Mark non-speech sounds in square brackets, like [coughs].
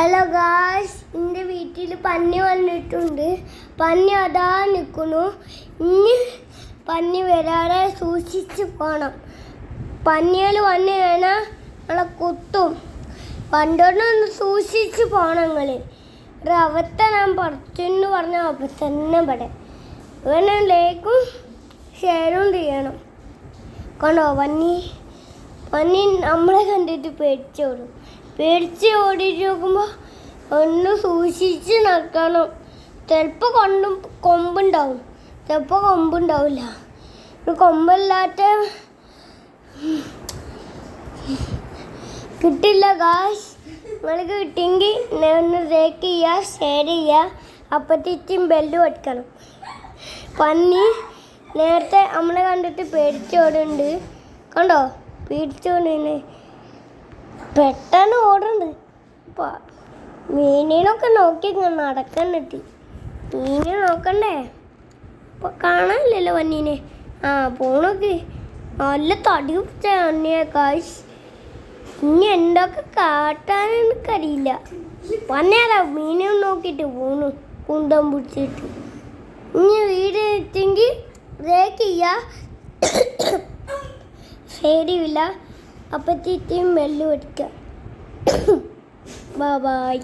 Hello guys എന്റെ വീട്ടിൽ പന്നി വന്നിട്ടുണ്ട്. പന്നി അതാ നിൽക്കുന്നു ഇനി പന്നി വരാതെ സൂക്ഷിച്ച് പോകണം പന്നികൾ വന്നു കഴിഞ്ഞാൽ നമ്മളെ കുത്തും. പണ്ടൊന്ന് സൂക്ഷിച്ച് പോകണം നിങ്ങൾ ഒരു അവസ്ഥ ഞാൻ പറഞ്ഞ അവസ്ഥ തന്നെ ഇവിടെ. ഇവനെ ലേക്കും ഷെയറും ചെയ്യണം. കണ്ടോ പന്നി? പന്നി നമ്മളെ കണ്ടിട്ട് പേടിച്ചോടും പേടിച്ച് ഓടിയിട്ട് നോക്കുമ്പോൾ ഒന്ന് സൂക്ഷിച്ച് നടക്കണം. ചിലപ്പോൾ കൊണ്ടും കൊമ്പുണ്ടാവും. ചിലപ്പോൾ കൊമ്പുണ്ടാവില്ല. ഒരു കൊമ്പില്ലാത്ത കിട്ടില്ല കാശ് നിങ്ങൾക്ക് കിട്ടിയെങ്കിൽ ഒന്ന് ലൈക്ക് ചെയ്യുക ഷെയർ ചെയ്യുക. അപ്പത്തേക്കും ബെല്ല് വെക്കണം. പന്നി നേരത്തെ നമ്മളെ കണ്ടിട്ട് പേടിച്ചോടുണ്ട് കണ്ടോ? പേടിച്ചോടുന്നു പെട്ടെന്ന് ഓടുന്നുണ്ട്. മീനിനൊക്കെ നോക്കി നടക്കണ്ടിട്ട് മീനെ നോക്കണ്ടേ? ഇപ്പൊ കാണാനില്ലല്ലോ വന്നീനെ. ആ പോണൊക്കെ. നല്ല തടി പിടിച്ച വന്നിയെ കാശ് ഇനി എന്തൊക്കെ കാട്ടാൻ എനിക്കറിയില്ല. പന്നേരാ മീനെ നോക്കിയിട്ട് പോണു. കുന്തം പിടിച്ചിട്ട്. ഇനി വീട് എത്തിയെങ്കിൽ ബ്രേക്ക് ചെയ്യുക ശരിയില്ല [coughs] അപ്പത്തേക്കും വെള്ളം എടുക്കുക ബൈ